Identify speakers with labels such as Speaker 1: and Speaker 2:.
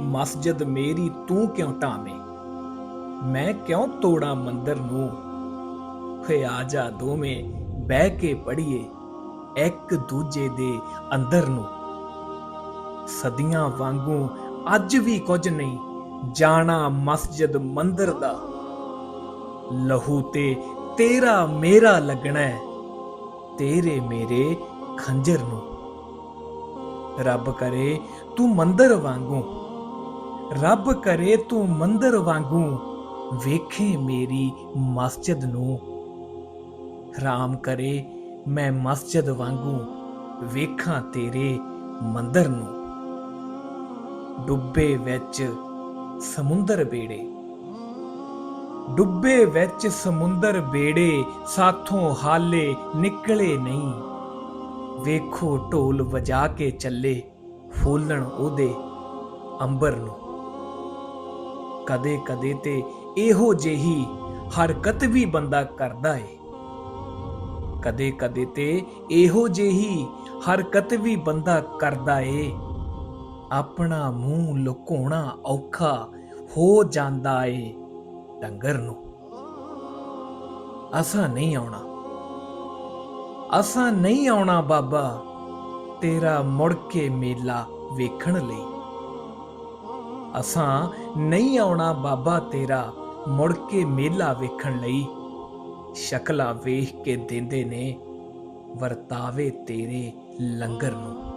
Speaker 1: ਮਸਜਿਦ ਮੇਰੀ ਤੂੰ ਕਿਉਂ ਢਾਵੇਂ ਮੈਂ ਕਿਉਂ ਤੋੜਾਂ ਮੰਦਰ ਨੂੰ? ਫੇ ਆ ਜਾ ਦੋਵੇਂ ਬਹਿ ਕੇ ਪੜੀਏ ਇੱਕ ਦੂਜੇ ਦੇ ਅੰਦਰ ਨੂੰ। ਸਦੀਆਂ ਵਾਂਗੂ ਅੱਜ ਵੀ ਕੁਝ ਨਹੀਂ, ਜਾਣਾ ਮਸਜਿਦ ਮੰਦਰ ਦਾ। ਲਹੂ ਤੇ ਤੇਰਾ ਮੇਰਾ ਲੱਗਣਾ, ਤੇਰੇ ਮੇਰੇ ਖੰਜਰ ਨੂੰ। ਰੱਬ ਕਰੇ ਤੂੰ ਮੰਦਰ ਵਾਂਗੂ ਰੱਬ ਕਰੇ ਤੂੰ ਮੰਦਰ ਵਾਂਗੂ, ਵੇਖੇ ਮੇਰੀ ਮਸਜਿਦ ਨੂੰ। ਰਾਮ ਕਰੇ, ਮੈਂ ਮਸਜਿਦ ਵਾਂਗੂ, ਵੇਖਾਂ ਤੇਰੇ ਮੰਦਰ ਨੂੰ। ਡੁੱਬੇ ਵਿੱਚ ਸਮੁੰਦਰ ਬੇੜੇ। ਡੁੱਬੇ ਵਿੱਚ ਸਮੁੰਦਰ ਬੇੜੇ, ਸਾਥੋਂ ਹਾਲੇ ਨਿਕਲੇ ਨਹੀਂ। ਵੇਖੋ ਢੋਲ ਵਜਾ ਕੇ ਚੱਲੇ ਫੋਲਣ ਉਹਦੇ ਅੰਬਰ ਨੂੰ। ਕਦੇ ਕਦੇ ਤੇ ਇਹੋ ਜਿਹੀ ਹਰਕਤ ਵੀ ਬੰਦਾ ਕਰਦਾ ਏ। ਕਦੇ ਕਦੇ ਤੇ ਇਹੋ ਜਿਹੀ ਹਰਕਤ ਵੀ ਬੰਦਾ ਕਰਦਾ ਏ। ਆਪਣਾ ਮੂੰਹ ਲੁਕਾਉਣਾ ਔਖਾ ਹੋ ਜਾਂਦਾ ਏ ਡੰਗਰ ਨੂੰ। ਅਸਾਂ ਨਹੀਂ ਆਉਣਾ। ਅਸਾਂ ਨਹੀਂ ਆਉਣਾ ਬਾਬਾ ਤੇਰਾ ਮੁੜ ਕੇ ਮੇਲਾ ਵੇਖਣ ਲਈ। ਅਸਾਂ ਨਹੀਂ ਆਉਣਾ ਬਾਬਾ ਤੇਰਾ, ਮੁੜ ਕੇ ਮੇਲਾ ਵੇਖਣ ਲਈ। ਸ਼ਕਲਾਂ ਵੇਖ ਕੇ ਦਿੰਦੇ ਨੇ, ਵਰਤਾਵੇ ਤੇਰੇ ਲੰਗਰ ਨੂੰ।